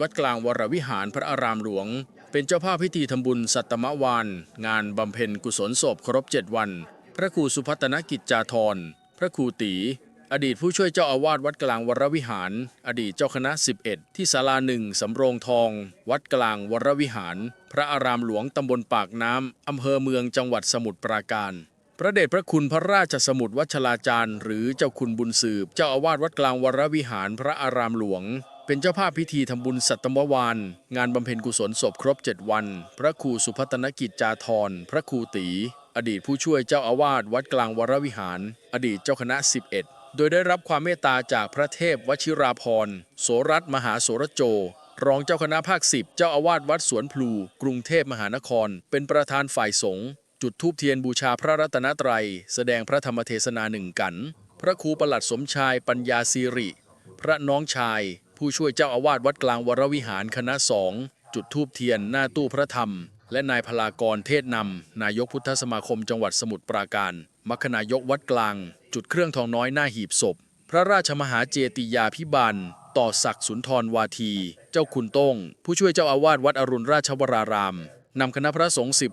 วัดกลางวรวิหารพระอารามหลวง เป็นเจ้าภาพพิธีทำบุญสัตตมวาน งานบำเพ็ญกุศลศพครบ7วัน พระครูสุพัฒนกิจจาธร พระครูตี อดีตผู้ช่วยเจ้าอาวาสวัดกลางวรวิหาร อดีตเจ้าคณะ 11 ที่ศาลาหนึ่งสำโรงทอง วัดกลางวรวิหาร พระอารามหลวงตำบลปากน้ำอำเภอเมืองจังหวัดสมุทรปราการพระเดชพระคุณพระราชสมุทรวัชราจารย์ หรือเจ้าคุณบุญสืบ เจ้าอาวาสวัดกลางวรวิหารพระอารามหลวง เป็นเจ้าภาพพิธีทำบุญสัตตมวาน งานบำเพ็ญกุศลศพครบ 7 วัน พระครูสุพัฒนกิจจาธร พระครูตี อดีตผู้ช่วยเจ้าอาวาสวัดกลางวรวิหาร อดีตเจ้าคณะ 11 โดยได้รับความเมตตาจากพระเทพวชิราพรโสรัตมหาโสรโจ รองเจ้าคณะภาคสิบเจ้าอาวาสวัดสวนพลู กรุงเทพมหานคร เป็นประธานฝ่ายสงฆ์จุดธูปเทียนบูชาพระรัตนตรัย แสดงพระธรรมเทศนาหนึ่งกัน พระครูประหลัดสมชายปัญญาสิริ พระน้องชาย ผู้ช่วยเจ้าอาวาสวัดกลางวรวิหารคณะสองจุดธูปเทียนหน้าตู้พระธรรม และนายพลากรเทศนำ นายกพุทธสมาคมจังหวัดสมุทรปราการมัคณายกวัดกลาง จุดเครื่องทองน้อยหน้าหีบศพ พระราชมหาเจติยาพิบาล ต่อศักดิ์สุนทรวาที เจ้าคุณโต้ง ผู้ช่วยเจ้าอาวาสวัดอรุณราชวรารามนำคณะพระสงฆ์สิบ